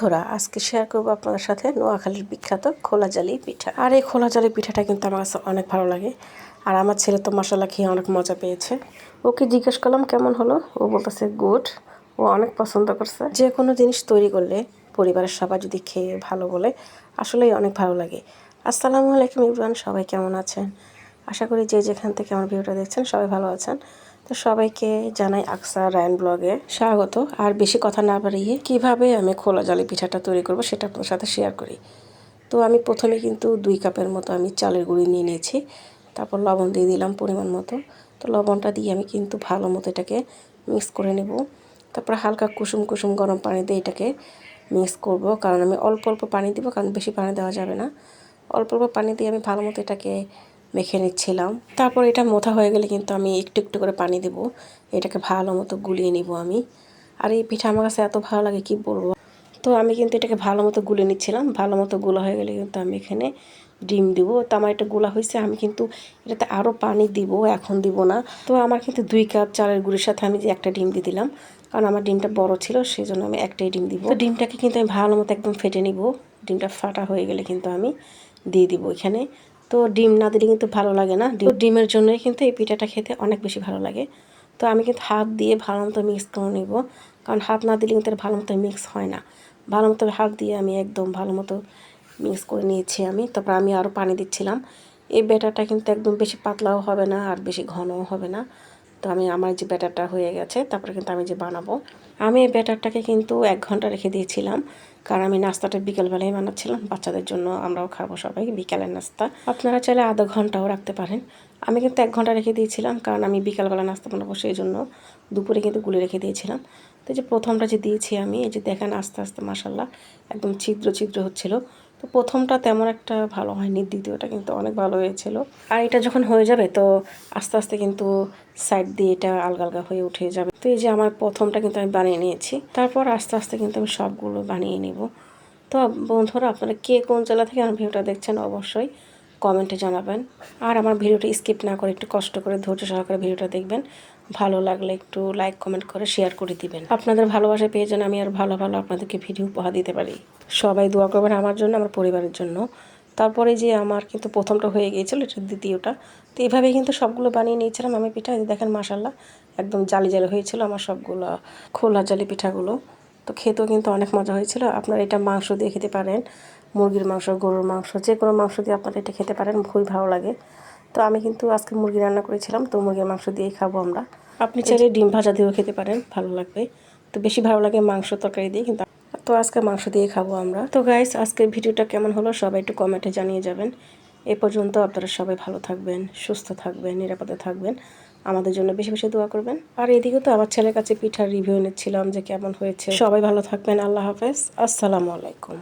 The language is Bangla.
ধরা, আজকে শেয়ার করব আপনাদের সাথে নোয়াখালীর বিখ্যাত খোলা জালি পিঠা। আর এই খোলা জালি পিঠাটা কিন্তু আমার কাছে অনেক ভালো লাগে। আর আমার ছেলে তো মশলা খেয়ে অনেক মজা পেয়েছে। ওকে জিজ্ঞেস করলাম, কেমন হলো? ও বলতেছে, গুড। ও অনেক পছন্দ করছে। যে কোনো জিনিস তৈরি করলে, পরিবারের সবাই যদি খেয়ে ভালো বলে, আসলেই অনেক ভালো লাগে। আসসালামু আলাইকুম ইবরান সবাই কেমন আছেন? আশা করি যে যেখান থেকে আমার ভিডিওটা দেখছেন, সবাই ভালো আছেন। তো সবাইকে জানাই আকসা রায়ন ব্লগে স্বাগত। আর বেশি কথা না বাড়িয়ে কীভাবে আমি খোলা জলে পিঠাটা তৈরি করব সেটা আপনার সাথে শেয়ার করি। তো আমি প্রথমে কিন্তু দুই কাপের মতো আমি চালের গুঁড়ি নিয়ে নিয়েছি। তারপর লবণ দিয়ে দিলাম পরিমাণ মতো। তো লবণটা দিয়ে আমি কিন্তু ভালো মতো এটাকে মিক্স করে নেব। তারপর হালকা কুসুম কুসুম গরম পানি দিয়ে এটাকে মিক্স করব। কারণ আমি অল্প অল্প পানি দিব, কারণ বেশি পানি দেওয়া যাবে না। অল্প অল্প পানি দিয়ে আমি ভালো মতো এটাকে মেখে নিচ্ছিলাম। তারপর এটা মোথা হয়ে গেলে কিন্তু আমি একটু একটু করে পানি দেব। এটাকে ভালো মতো গুলিয়ে নিব আমি। আর এই পিঠা আমার কাছে এত ভালো লাগে, কি বলব? তো আমি কিন্তু এটাকে ভালো মতো গুলে নিচ্ছিলাম। ভালো মতো গুলা হয়ে গেলে কিন্তু আমি এখানে ডিম দিব। তো আমার এটা গোলা হয়েছে, আমি কিন্তু এটাতে আরও পানি দিব, এখন দিব না। তো আমার কিন্তু দুই কাপ চালের গুঁড়ির সাথে আমি যে একটা ডিম দিয়ে দিলাম, কারণ আমার ডিমটা বড় ছিল সেই জন্য আমি একটাই ডিম দিব। তো ডিমটাকে কিন্তু আমি ভালো মতো একদম ফেটে নিব। ডিমটা ফাটা হয়ে গেলে কিন্তু আমি দিয়ে দিব এখানে। তো ডিম না দিলে কিন্তু ভালো লাগে না। ডিম ডিমের জন্যই কিন্তু এই পিঠাটা খেতে অনেক বেশি ভালো লাগে। তো আমি কিন্তু হাত দিয়ে ভালো মতো মিক্স করে নেব। কারণ হাত না দিলে কিন্তু ভালো মতো মিক্স হয় না। ভালো মতো হাত দিয়ে আমি একদম ভালো মতো মিক্স করে নিয়েছি আমি। তারপর আমি আরও পানি দিচ্ছিলাম। এই ব্যাটারটা কিন্তু একদম বেশি পাতলাও হবে না আর বেশি ঘনও হবে না। তো আমি আমার যে ব্যাটারটা হয়ে গেছে, তারপরে কিন্তু আমি যে বানাবো। আমি এই ব্যাটারটাকে কিন্তু এক ঘণ্টা রেখে দিয়েছিলাম, কারণ আমি নাস্তাটা বিকেলবেলায় বানাচ্ছিলাম, বাচ্চাদের জন্য আমরাও খাব সবাই, বিকালের নাস্তা। আপনারা চাইলে আধা ঘন্টাও রাখতে পারেন। আমি কিন্তু এক ঘণ্টা রেখে দিয়েছিলাম, কারণ আমি বিকালবেলা নাস্তা বানাবো, সেই জন্য দুপুরে কিন্তু গুলে রেখে দিয়েছিলাম। তো যে প্রথমটা যে দিয়েছি আমি, এই যে দেখেন আস্তে আস্তে মাসাল্লাহ একদম ছিদ্র ছিদ্র হচ্ছিল। তো প্রথমটা তেমন একটা ভালো হয়নি, দ্বিতীয়টা কিন্তু অনেক ভালো হয়েছিল। আর এটা যখন হয়ে যাবে তো আস্তে আস্তে কিন্তু সাইড দিয়ে এটা আলগা আলগা হয়ে উঠে যাবে। তো এই যে আমার প্রথমটা কিন্তু আমি বানিয়ে নিয়েছি, তারপর আস্তে আস্তে কিন্তু আমি সবগুলো বানিয়ে নেব। তো বন্ধুরা, আপনারা কে কোন জেলা থেকে আমার ভিডিওটা দেখছেন অবশ্যই কমেন্টে জানাবেন। আর আমার ভিডিওটা স্কিপ না করে একটু কষ্ট করে ধৈর্য সহকারে ভিডিওটা দেখবেন। ভালো লাগলে একটু লাইক কমেন্ট করে শেয়ার করে দিবেন। আপনাদের ভালোবাসা পেয়ে যেন আমি আর ভালো ভালো আপনাদেরকে ভিডিও উপহার দিতে পারি। সবাই দোয়া করবেন আমার জন্য, আমার পরিবারের জন্য। তারপরে যে আমার কিন্তু প্রথমটা হয়ে গিয়েছিল, এটা দ্বিতীয়টা। তো এইভাবেই কিন্তু সবগুলো বানিয়ে নিয়েছিলাম আমি পিঠা। দেখেন মাসাল্লাহ একদম জালি জালি হয়েছিল আমার সবগুলো খোলা জালি পিঠাগুলো। তো খেতেও কিন্তু অনেক মজা হয়েছিল। আপনারা এটা মাংস দিয়ে খেতে পারেন, মুরগির মাংস, গরুর মাংস, যে কোনো মাংস দিয়ে আপনারা এটা খেতে পারেন, খুবই ভালো লাগে। তো আমি কিন্তু আজকে মুরগি রান্না করেছিলাম, তো মুরগির মাংস দিয়েই খাব আমরা। আপনি চাইলে ডিম ভাজা দিয়েও খেতে পারেন, ভালো লাগবে। তো বেশি ভালো লাগে মাংস তরকারি দিয়ে, কিন্তু তো আজকে মাংস দিয়ে খাব আমরা। তো গাইস আজকের ভিডিওটা কেমন হলো সবাই একটু কমেন্টে জানিয়ে যাবেন। এ পর্যন্ত আপনারা সবাই ভালো থাকবেন, সুস্থ থাকবেন, নিরাপদে থাকবেন। আমাদের জন্য বেশি বেশি দোয়া করবেন। আর এদিকে তো আমার ছেলের কাছে পিঠার রিভিউ নিচ্ছিলাম যে কেমন হয়েছে। সবাই ভালো থাকবেন, আল্লাহ হাফেজ। আসসালামু আলাইকুম।